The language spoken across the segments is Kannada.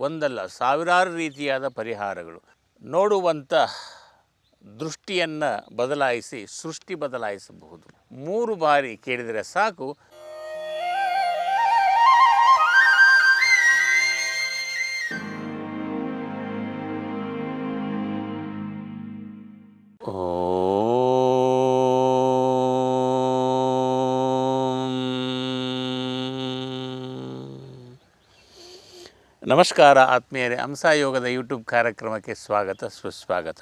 ಒಂದಲ್ಲ ಸಾವಿರಾರು ರೀತಿಯಾದ ಪರಿಹಾರಗಳು. ನೋಡುವಂಥ ದೃಷ್ಟಿಯನ್ನು ಬದಲಾಯಿಸಿ ಸೃಷ್ಟಿ ಬದಲಾಯಿಸಬಹುದು. ಮೂರು ಬಾರಿ ಕೇಳಿದರೆ ಸಾಕು ನಮಸ್ಕಾರ ಆತ್ಮೀಯರೇ, ಹಂಸಾಯೋಗದ ಯೂಟ್ಯೂಬ್ ಕಾರ್ಯಕ್ರಮಕ್ಕೆ ಸ್ವಾಗತ, ಸುಸ್ವಾಗತ.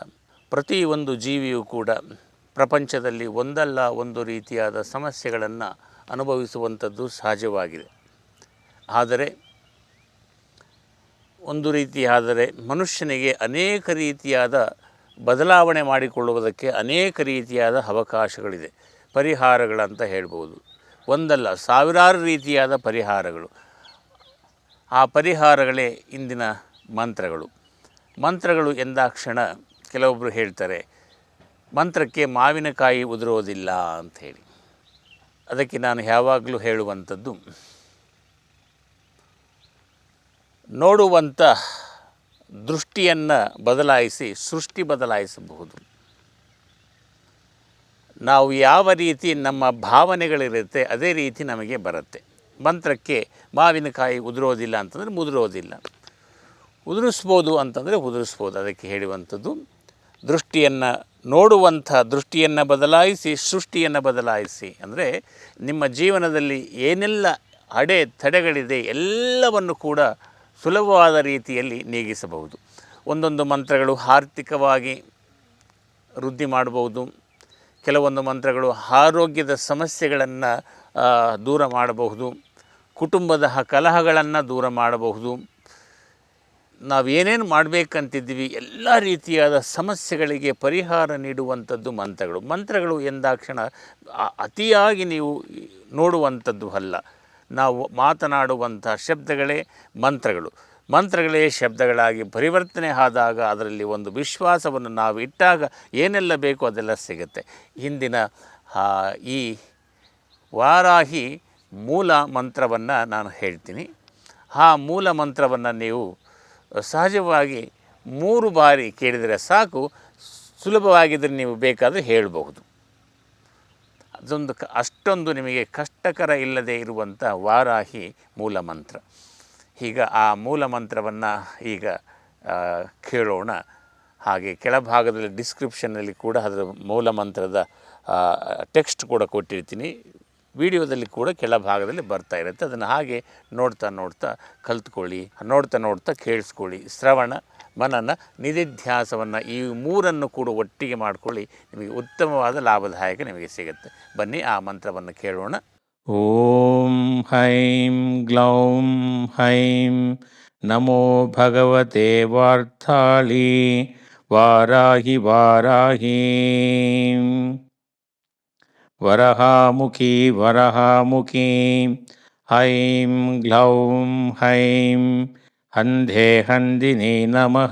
ಪ್ರತಿ ಒಂದು ಜೀವಿಯೂ ಕೂಡ ಪ್ರಪಂಚದಲ್ಲಿ ಒಂದಲ್ಲ ಒಂದು ರೀತಿಯಾದ ಸಮಸ್ಯೆಗಳನ್ನು ಅನುಭವಿಸುವಂಥದ್ದು ಸಹಜವಾಗಿದೆ. ಆದರೆ, ಒಂದು ರೀತಿಯಾದರೆ ಮನುಷ್ಯನಿಗೆ ಅನೇಕ ರೀತಿಯಾದ ಬದಲಾವಣೆ ಮಾಡಿಕೊಳ್ಳುವುದಕ್ಕೆ ಅನೇಕ ರೀತಿಯಾದ ಅವಕಾಶಗಳಿದೆ. ಪರಿಹಾರಗಳಂತ ಹೇಳ್ಬೋದು. ಒಂದಲ್ಲ, ಸಾವಿರಾರು ರೀತಿಯಾದ ಪರಿಹಾರಗಳು. ಆ ಪರಿಹಾರಗಳೇ ಇಂದಿನ ಮಂತ್ರಗಳು. ಮಂತ್ರಗಳು ಎಂದಾಕ್ಷಣ ಕೆಲವೊಬ್ಬರು ಹೇಳ್ತಾರೆ, ಮಂತ್ರಕ್ಕೆ ಮಾವಿನಕಾಯಿ ಉದುರೋದಿಲ್ಲ ಅಂತ ಹೇಳಿ. ಅದಕ್ಕೆ ನಾನು ಯಾವಾಗಲೂ ಹೇಳುವಂಥದ್ದು, ನೋಡುವಂಥ ದೃಷ್ಟಿಯನ್ನು ಬದಲಾಯಿಸಿ ಸೃಷ್ಟಿ ಬದಲಾಯಿಸಬಹುದು. ನಾವು ಯಾವ ರೀತಿ ನಮ್ಮ ಭಾವನೆಗಳಿರುತ್ತೆ, ಅದೇ ರೀತಿ ನಮಗೆ ಬರುತ್ತೆ. ಮಂತ್ರಕ್ಕೆ ಮಾವಿನಕಾಯಿ ಉದುರೋದಿಲ್ಲ ಅಂತಂದರೆ ಮುದುರೋದಿಲ್ಲ. ಉದುರಿಸ್ಬೋದು ಅಂತಂದರೆ ಉದುರಿಸ್ಬೋದು, ಅದಕ್ಕೆ ಹೇಳುವಂಥದ್ದು, ದೃಷ್ಟಿಯನ್ನು ನೋಡುವಂಥ ದೃಷ್ಟಿಯನ್ನು ಬದಲಾಯಿಸಿ, ಸೃಷ್ಟಿಯನ್ನು ಬದಲಾಯಿಸಿ. ಅಂದರೆ ನಿಮ್ಮ ಜೀವನದಲ್ಲಿ ಏನೆಲ್ಲ ಅಡೆ ತಡೆಗಳಿದೆ ಎಲ್ಲವನ್ನು ಕೂಡ ಸುಲಭವಾದ ರೀತಿಯಲ್ಲಿ ನೀಗಿಸಬಹುದು. ಒಂದೊಂದು ಮಂತ್ರಗಳು ಆರ್ಥಿಕವಾಗಿ ವೃದ್ಧಿ ಮಾಡಬಹುದು. ಕೆಲವೊಂದು ಮಂತ್ರಗಳು ಆರೋಗ್ಯದ ಸಮಸ್ಯೆಗಳನ್ನು ದೂರ ಮಾಡಬಹುದು. ಕುಟುಂಬದ ಕಲಹಗಳನ್ನು ದೂರ ಮಾಡಬಹುದು. ನಾವೇನೇನು ಮಾಡಬೇಕಂತಿದ್ದೀವಿ, ಎಲ್ಲ ರೀತಿಯಾದ ಸಮಸ್ಯೆಗಳಿಗೆ ಪರಿಹಾರ ನೀಡುವಂಥದ್ದು ಮಂತ್ರಗಳು. ಮಂತ್ರಗಳು ಎಂದಾಕ್ಷಣ ಅತಿಯಾಗಿ ನೀವು ನೋಡುವಂಥದ್ದು ಅಲ್ಲ. ನಾವು ಮಾತನಾಡುವಂಥ ಶಬ್ದಗಳೇ ಮಂತ್ರಗಳು. ಮಂತ್ರಗಳೇ ಶಬ್ದಗಳಾಗಿ ಪರಿವರ್ತನೆ ಆದಾಗ ಅದರಲ್ಲಿ ಒಂದು ವಿಶ್ವಾಸವನ್ನು ನಾವು ಇಟ್ಟಾಗ ಏನೆಲ್ಲ ಬೇಕೋ ಅದೆಲ್ಲ ಸಿಗುತ್ತೆ. ಹಿಂದಿನ ಈ ವಾರಾಹಿ ಮೂಲ ಮಂತ್ರವನ್ನು ನಾನು ಹೇಳ್ತೀನಿ. ಆ ಮೂಲ ಮಂತ್ರವನ್ನು ನೀವು ಸಹಜವಾಗಿ ಮೂರು ಬಾರಿ ಕೇಳಿದರೆ ಸಾಕು ಸುಲಭವಾಗಿದ್ದರೆ ನೀವು ಬೇಕಾದರೆ ಹೇಳಬಹುದು. ಅದೊಂದು ಕ, ಅಷ್ಟೊಂದು ನಿಮಗೆ ಕಷ್ಟಕರ ಇಲ್ಲದೆ ಇರುವಂಥ ವಾರಾಹಿ ಮೂಲ ಮಂತ್ರ. ಈಗ ಆ ಮೂಲ ಮಂತ್ರವನ್ನು ಈಗ ಕೇಳೋಣ. ಹಾಗೆ ಕೆಳಭಾಗದಲ್ಲಿ ಡಿಸ್ಕ್ರಿಪ್ಷನ್ನಲ್ಲಿ ಕೂಡ ಅದರ ಮೂಲ ಮಂತ್ರದ ಟೆಕ್ಸ್ಟ್ ಕೂಡ ಕೊಟ್ಟಿರ್ತೀನಿ. ವಿಡಿಯೋದಲ್ಲಿ ಕೂಡ ಕೆಳಭಾಗದಲ್ಲಿ ಬರ್ತಾ ಇರುತ್ತೆ. ಅದನ್ನು ಹಾಗೆ ನೋಡ್ತಾ ನೋಡ್ತಾ ಕಲ್ತ್ಕೊಳ್ಳಿ, ನೋಡ್ತಾ ನೋಡ್ತಾ ಕೇಳಿಸ್ಕೊಳ್ಳಿ. ಶ್ರವಣ, ಮನನ, ನಿಧಿಧ್ಯಾಸವನ್ನು ಈ ಮೂರನ್ನು ಕೂಡ ಒಟ್ಟಿಗೆ ಮಾಡ್ಕೊಳ್ಳಿ. ನಿಮಗೆ ಉತ್ತಮವಾದ ಲಾಭದಾಯಕ ನಿಮಗೆ ಸಿಗುತ್ತೆ. ಬನ್ನಿ, ಆ ಮಂತ್ರವನ್ನು ಕೇಳೋಣ. ಓಂ ಹೈಂ ಗ್ಲೌಂ ಹೈಂ ನಮೋ ಭಗವತೆ ವಾರ್ಥಾಳಿ ವಾರಾಹಿ ವಾರಾಹಿ. वरहामुखी वरहामुखी। ऐं ग्लौं हैं। हन्धे हन्दिनी नमः।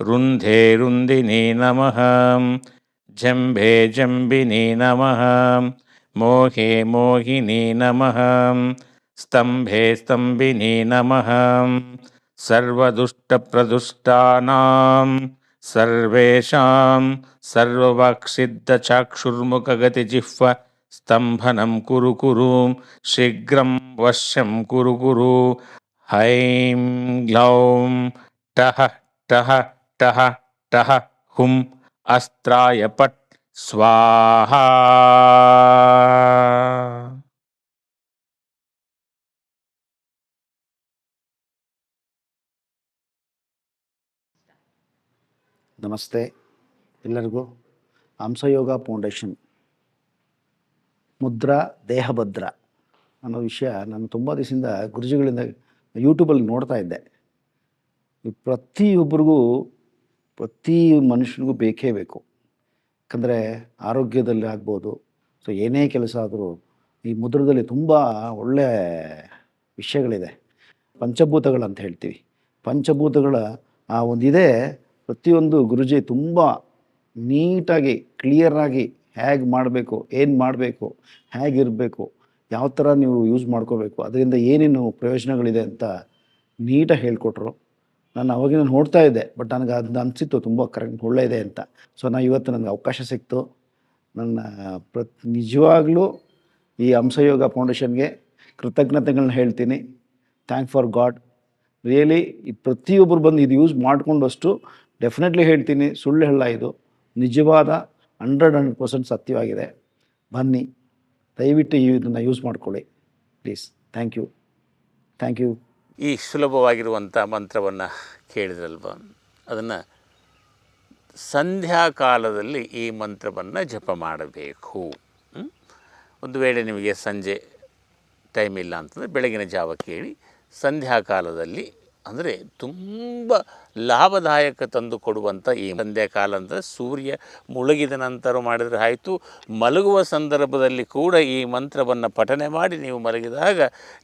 रुन्धे रुन्दिनी नमः। जम्भे जम्बिनी नमः। मोहे मोहिनी नमः। स्तम्भे स्तम्भिनी नमः। सर्वदुष्टप्रदुष्टानां సర్వేషాం సర్వవాక్సిద్ధచాక్షుర్ముఖగతిజిహ్వ స్తంభనం కురు కురు శీఘ్రం వశ్యం కురు కురు హైం గ్లౌం టహ టహ టహ టహ హుం అస్త్రాయ పట్ స్వాహా ನಮಸ್ತೆ. ಎಲ್ಲರಿಗೂ ಹಂಸಯೋಗ ಫೌಂಡೇಶನ್ ಮುದ್ರಾ ದೇಹಭದ್ರ ಅನ್ನೋ ವಿಷಯ ನಾನು ತುಂಬ ದಿವಸದಿಂದ ಗುರುಜಿಗಳಿಂದ ಯೂಟ್ಯೂಬಲ್ಲಿ ನೋಡ್ತಾ ಇದ್ದೆ. ಪ್ರತಿಯೊಬ್ಬರಿಗೂ, ಪ್ರತಿ ಮನುಷ್ಯನಿಗೂ ಬೇಕೇ ಬೇಕು. ಯಾಕಂದರೆ ಆರೋಗ್ಯದಲ್ಲಿ ಆಗ್ಬೋದು, ಸೊ ಏನೇ ಕೆಲಸ ಆದರೂ ಈ ಮುದ್ರದಲ್ಲಿ ತುಂಬ ಒಳ್ಳೆಯ ವಿಷಯಗಳಿದೆ. ಪಂಚಭೂತಗಳಂತ ಹೇಳ್ತೀವಿ. ಪಂಚಭೂತಗಳ ಆ ಒಂದಿದೆ ಪ್ರತಿಯೊಂದು ಗುರುಜಿ ತುಂಬ ನೀಟಾಗಿ ಕ್ಲಿಯರಾಗಿ ಹೇಗೆ ಮಾಡಬೇಕು, ಏನು ಮಾಡಬೇಕು, ಹೇಗಿರಬೇಕು, ಯಾವ ಥರ ನೀವು ಯೂಸ್ ಮಾಡ್ಕೋಬೇಕು, ಅದರಿಂದ ಏನೇನು ಪ್ರಯೋಜನಗಳಿದೆ ಅಂತ ನೀಟಾಗಿ ಹೇಳ್ಕೊಟ್ರು. ನಾನು ಅವಾಗಿನ ನೋಡ್ತಾ ಇದ್ದೆ ಬಟ್ ನನಗೆ ಅದು ಅನಿಸಿತ್ತು ತುಂಬ ಕರೆಕ್ಟ್ ಒಳ್ಳೆಯದೇ ಅಂತ. ಸೊ ನಾನು ಇವತ್ತು ನನಗೆ ಅವಕಾಶ ಸಿಕ್ತು. ನನ್ನ ಪ್ರತ್, ನಿಜವಾಗ್ಲೂ ಈ ಹಂಸಯೋಗ ಫೌಂಡೇಶನ್ಗೆ ಕೃತಜ್ಞತೆಗಳನ್ನ ಹೇಳ್ತೀನಿ. ಥ್ಯಾಂಕ್ ಫಾರ್ ಗಾಡ್ ರಿಯಲಿ ಪ್ರತಿಯೊಬ್ಬರು ಬಂದು ಇದು ಯೂಸ್ ಮಾಡಿಕೊಂಡಷ್ಟು ಡೆಫಿನೆಟ್ಲಿ ಹೇಳ್ತೀನಿ, ಸುಳ್ಳು ಹೇಳ ಇದು. ನಿಜವಾದ ಹಂಡ್ರೆಡ್ ಹಂಡ್ರೆಡ್ ಪರ್ಸೆಂಟ್ ಸತ್ಯವಾಗಿದೆ. ಬನ್ನಿ, ದಯವಿಟ್ಟು ಇದನ್ನು ಯೂಸ್ ಮಾಡ್ಕೊಳ್ಳಿ. Please thank you thank you ಈ ಸುಲಭವಾಗಿರುವಂಥ ಮಂತ್ರವನ್ನು ಕೇಳಿದ್ರಲ್ವ? ಅದನ್ನು ಸಂಧ್ಯಾಕಾಲದಲ್ಲಿ ಈ ಮಂತ್ರವನ್ನು ಜಪ ಮಾಡಬೇಕು. ಒಂದು ವೇಳೆ ನಿಮಗೆ ಸಂಜೆ ಟೈಮ್ ಇಲ್ಲ ಅಂತಂದರೆ ಬೆಳಗಿನ ಜಾವ ಕೇಳಿ ಸಂಧ್ಯಾ ಕಾಲದಲ್ಲಿ ಅಂದರೆ ತುಂಬ ಲಾಭದಾಯಕ ತಂದು ಕೊಡುವಂಥ ಈ ಒಂದೇ ಕಾಲ ಅಂದರೆ ಸೂರ್ಯ ಮುಳುಗಿದ ನಂತರ ಮಾಡಿದರೆ ಆಯಿತು. ಮಲಗುವ ಸಂದರ್ಭದಲ್ಲಿ ಕೂಡ ಈ ಮಂತ್ರವನ್ನು ಪಠನೆ ಮಾಡಿ ನೀವು ಮಲಗಿದಾಗ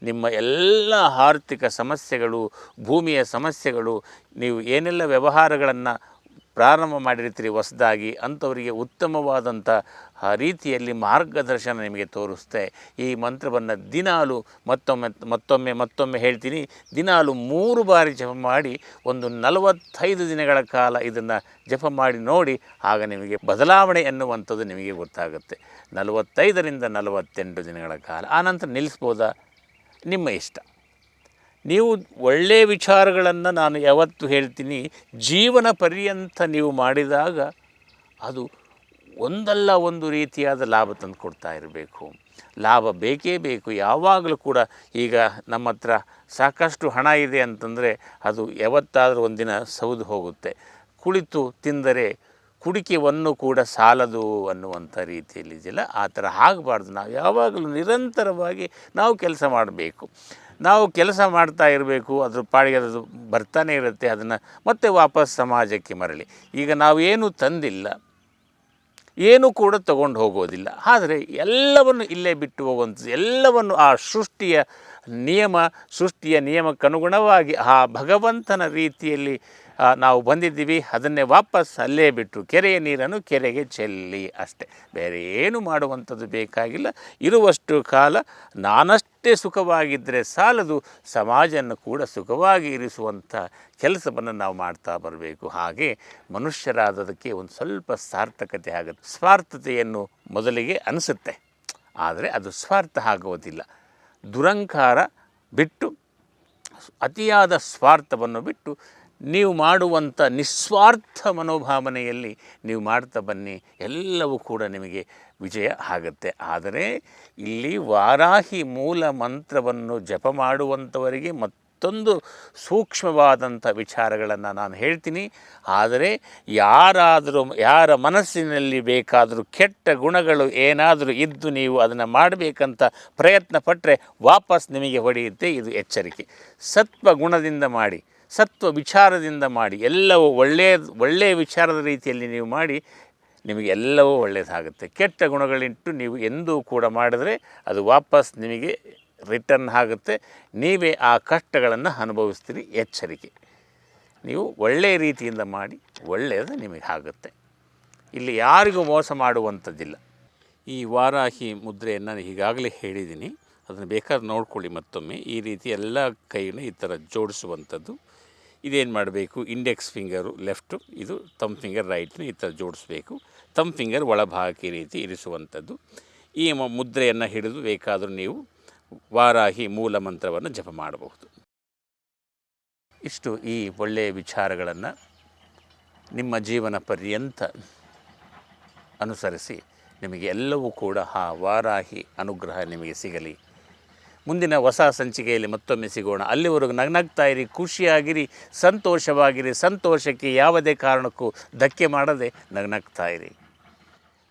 ನಿಮ್ಮ ಎಲ್ಲ ಆರ್ಥಿಕ ಸಮಸ್ಯೆಗಳು, ಭೂಮಿಯ ಸಮಸ್ಯೆಗಳು, ನೀವು ಏನೆಲ್ಲ ವ್ಯವಹಾರಗಳನ್ನು ಪ್ರಾರಂಭ ಮಾಡಿರ್ತೀರಿ ಹೊಸದಾಗಿ ಅಂಥವರಿಗೆ ಉತ್ತಮವಾದಂಥ ಆ ರೀತಿಯಲ್ಲಿ ಮಾರ್ಗದರ್ಶನ ನಿಮಗೆ ತೋರಿಸ್ತೆ. ಈ ಮಂತ್ರವನ್ನು ದಿನಾಲು ಮತ್ತೊಮ್ಮೆ ಮತ್ತೊಮ್ಮೆ ಮತ್ತೊಮ್ಮೆ ಹೇಳ್ತೀನಿ. ದಿನಾಲು ಮೂರು ಬಾರಿ ಜಪ ಮಾಡಿ, ಒಂದು ನಲವತ್ತೈದು ದಿನಗಳ ಕಾಲ ಇದನ್ನು ಜಪ ಮಾಡಿ ನೋಡಿ, ಆಗ ನಿಮಗೆ ಬದಲಾವಣೆ ಎನ್ನುವಂಥದ್ದು ನಿಮಗೆ ಗೊತ್ತಾಗುತ್ತೆ. ನಲವತ್ತೈದರಿಂದ ನಲವತ್ತೆಂಟು ದಿನಗಳ ಕಾಲ. ಆನಂತರ ನಿಲ್ಲಿಸ್ಬೋದಾ? ನಿಮ್ಮ ಇಷ್ಟ. ನೀವು ಒಳ್ಳೆಯ ವಿಚಾರಗಳನ್ನು ನಾನು ಯಾವತ್ತು ಹೇಳ್ತೀನಿ. ಜೀವನ ಪರ್ಯಂತ ನೀವು ಮಾಡಿದಾಗ ಅದು ಒಂದಲ್ಲ ಒಂದು ರೀತಿಯಾದ ಲಾಭ ತಂದು ಕೊಡ್ತಾ ಇರಬೇಕು. ಲಾಭ ಬೇಕೇ ಬೇಕು. ಯಾವಾಗಲೂ ಕೂಡ ಈಗ ನಮ್ಮ ಹತ್ರ ಸಾಕಷ್ಟು ಹಣ ಇದೆ ಅಂತಂದರೆ ಅದು ಯಾವತ್ತಾದರೂ ಒಂದಿನ ಸೌದು ಹೋಗುತ್ತೆ. ಕುಳಿತು ತಿಂದರೆ ಕುಡಿಕೆವನ್ನು ಕೂಡ ಸಾಲದು ಅನ್ನುವಂಥ ರೀತಿಯಲ್ಲಿ ಇದೆಯಲ್ಲ? ಆ ಥರ ಆಗಬಾರ್ದು. ನಾವು ಯಾವಾಗಲೂ ನಿರಂತರವಾಗಿ ನಾವು ಕೆಲಸ ಮಾಡಬೇಕು. ನಾವು ಕೆಲಸ ಮಾಡ್ತಾ ಇರಬೇಕು. ಅದ್ರ ಪಾಡಿಗೆ ಅದು ಬರ್ತಾನೆ ಇರುತ್ತೆ. ಅದನ್ನು ಮತ್ತೆ ವಾಪಸ್ ಸಮಾಜಕ್ಕೆ ಮರಳಿ. ಈಗ ನಾವೇನು ತಂದಿಲ್ಲ. ಏನು ಕೂಡ ತಗೊಂಡು ಹೋಗೋದಿಲ್ಲ. ಆದರೆ ಎಲ್ಲವನ್ನು ಇಲ್ಲೇ ಬಿಟ್ಟು ಹೋಗುವಂಥದ್ದು, ಎಲ್ಲವನ್ನು ಆ ಸೃಷ್ಟಿಯ ನಿಯಮ, ಸೃಷ್ಟಿಯ ನಿಯಮಕ್ಕನುಗುಣವಾಗಿ ಆ ಭಗವಂತನ ರೀತಿಯಲ್ಲಿ ನಾವು ಬಂದಿದ್ದೀವಿ, ಅದನ್ನೇ ವಾಪಸ್ ಅಲ್ಲೇ ಬಿಟ್ಟು ಕೆರೆಯ ನೀರನ್ನು ಕೆರೆಗೆ ಚೆಲ್ಲಿ ಅಷ್ಟೆ. ಬೇರೆ ಏನು ಮಾಡುವಂಥದ್ದು ಬೇಕಾಗಿಲ್ಲ. ಇರುವಷ್ಟು ಕಾಲ ನಾನಷ್ಟೇ ಸುಖವಾಗಿದ್ದರೆ ಸಾಲದು ಸಮಾಜವನ್ನು ಕೂಡ ಸುಖವಾಗಿ ಇರಿಸುವಂಥ ಕೆಲಸವನ್ನು ನಾವು ಮಾಡ್ತಾ ಬರಬೇಕು. ಹಾಗೆ ಮನುಷ್ಯರಾದದಕ್ಕೆ ಒಂದು ಸ್ವಲ್ಪ ಸಾರ್ಥಕತೆ ಆಗುತ್ತೆ. ಸ್ವಾರ್ಥತೆಯನ್ನು ಮೊದಲಿಗೆ ಅನಿಸುತ್ತೆ. ಆದರೆ ಅದು ಸ್ವಾರ್ಥ ಆಗುವುದಿಲ್ಲ ದುರಂಕಾರ ಬಿಟ್ಟು ಅತಿಯಾದ ಸ್ವಾರ್ಥವನ್ನು ಬಿಟ್ಟು ನೀವು ಮಾಡುವಂಥ ನಿಸ್ವಾರ್ಥ ಮನೋಭಾವನೆಯಲ್ಲಿ ನೀವು ಮಾಡ್ತಾ ಬನ್ನಿ. ಎಲ್ಲವೂ ಕೂಡ ನಿಮಗೆ ವಿಜಯ ಆಗುತ್ತೆ. ಆದರೆ ಇಲ್ಲಿ ವಾರಾಹಿ ಮೂಲ ಮಂತ್ರವನ್ನು ಜಪ ಮಾಡುವಂಥವರಿಗೆ ಮತ್ತೊಂದು ಸೂಕ್ಷ್ಮವಾದಂಥ ವಿಚಾರಗಳನ್ನು ನಾನು ಹೇಳ್ತೀನಿ. ಆದರೆ ಯಾರಾದರೂ, ಯಾರ ಮನಸ್ಸಿನಲ್ಲಿ ಬೇಕಾದರೂ ಕೆಟ್ಟ ಗುಣಗಳು ಏನಾದರೂ ಇದ್ದು ನೀವು ಅದನ್ನು ಮಾಡಬೇಕಂತ ಪ್ರಯತ್ನ ಪಟ್ಟರೆ ವಾಪಸ್ ನಿಮಗೆ ಹೊಡೆಯುತ್ತೆ. ಇದು ಎಚ್ಚರಿಕೆ. ಸತ್ವ ಗುಣದಿಂದ ಮಾಡಿ. ಸತ್ವ ವಿಚಾರದಿಂದ ಮಾಡಿ, ಎಲ್ಲವೂ ಒಳ್ಳೆಯ ಒಳ್ಳೆಯ ವಿಚಾರದ ರೀತಿಯಲ್ಲಿ ನೀವು ಮಾಡಿ, ನಿಮಗೆ ಎಲ್ಲವೂ ಒಳ್ಳೆಯದಾಗುತ್ತೆ. ಕೆಟ್ಟ ಗುಣಗಳಿಟ್ಟು ನೀವು ಎಂದೂ ಕೂಡ ಮಾಡಿದರೆ ಅದು ವಾಪಸ್ ನಿಮಗೆ ರಿಟರ್ನ್ ಆಗುತ್ತೆ. ನೀವೇ ಆ ಕಷ್ಟಗಳನ್ನು ಅನುಭವಿಸ್ತೀರಿ, ಎಚ್ಚರಿಕೆ. ನೀವು ಒಳ್ಳೆಯ ರೀತಿಯಿಂದ ಮಾಡಿ, ಒಳ್ಳೆಯದು ನಿಮಗೆ ಆಗುತ್ತೆ. ಇಲ್ಲಿ ಯಾರಿಗೂ ಮೋಸ ಮಾಡುವಂಥದ್ದಿಲ್ಲ. ಈ ವಾರಾಹಿ ಮುದ್ರೆಯನ್ನು ಈಗಾಗಲೇ ಹೇಳಿದ್ದೀನಿ. ಅದನ್ನು ಬೇಕಾದ್ರೆ ನೋಡ್ಕೊಳ್ಳಿ ಮತ್ತೊಮ್ಮೆ. ಈ ರೀತಿ ಎಲ್ಲ ಕೈಯನ್ನು ಈ ಥರ ಜೋಡಿಸುವಂಥದ್ದು. ಇದೇನು ಮಾಡಬೇಕು? ಇಂಡೆಕ್ಸ್ ಫಿಂಗರು ಲೆಫ್ಟು ಇದು ತಮ್ ಫಿಂಗರ್ ರೈಟ್ನ ಈ ಥರ ಜೋಡಿಸ್ಬೇಕು. ತಮ್ ಫಿಂಗರ್ ಒಳಭಾಗಕ್ಕೆ ರೀತಿ ಇರಿಸುವಂಥದ್ದು. ಈ ಮುದ್ರೆಯನ್ನು ಹಿಡಿದು ಬೇಕಾದರೂ ನೀವು ವಾರಾಹಿ ಮೂಲ ಮಂತ್ರವನ್ನು ಜಪ ಮಾಡಬಹುದು. ಇಷ್ಟು ಈ ಒಳ್ಳೆಯ ವಿಚಾರಗಳನ್ನು ನಿಮ್ಮ ಜೀವನ ಪರ್ಯಂತ ಅನುಸರಿಸಿ ನಿಮಗೆ ಎಲ್ಲವೂ ಕೂಡ ಆ ವಾರಾಹಿ ಅನುಗ್ರಹ ನಿಮಗೆ ಸಿಗಲಿ. ಮುಂದಿನ ಹೊಸ ಸಂಚಿಕೆಯಲ್ಲಿ ಮತ್ತೊಮ್ಮೆ ಸಿಗೋಣ. ಅಲ್ಲಿವರೆಗೂ ನಗ್ನಗ್ತಾ ಇರಿ ಖುಷಿಯಾಗಿರಿ ಸಂತೋಷವಾಗಿರಿ. ಸಂತೋಷಕ್ಕೆ ಯಾವುದೇ ಕಾರಣಕ್ಕೂ ಧಕ್ಕೆ ಮಾಡದೆ ನಗ್ನಗ್ತಾ ಇರಿ.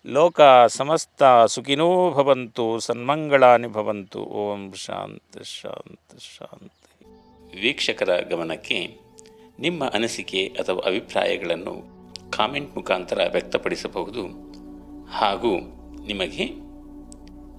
ಲೋಕ ಸಮಸ್ತ ಸುಖಿನೋ ಭವಂತು ಸನ್ಮಂಗಳಾನಿ ಭವಂತು. ಓಂ ಶಾಂತಿ ಶಾಂತಿ ಶಾಂತಿ. ವೀಕ್ಷಕರ ಗಮನಕ್ಕೆ ನಿಮ್ಮ ಅನಿಸಿಕೆ ಅಥವಾ ಅಭಿಪ್ರಾಯಗಳನ್ನು ಕಾಮೆಂಟ್ ಮುಖಾಂತರ ವ್ಯಕ್ತಪಡಿಸಬಹುದು ಹಾಗೂ ನಿಮಗೆ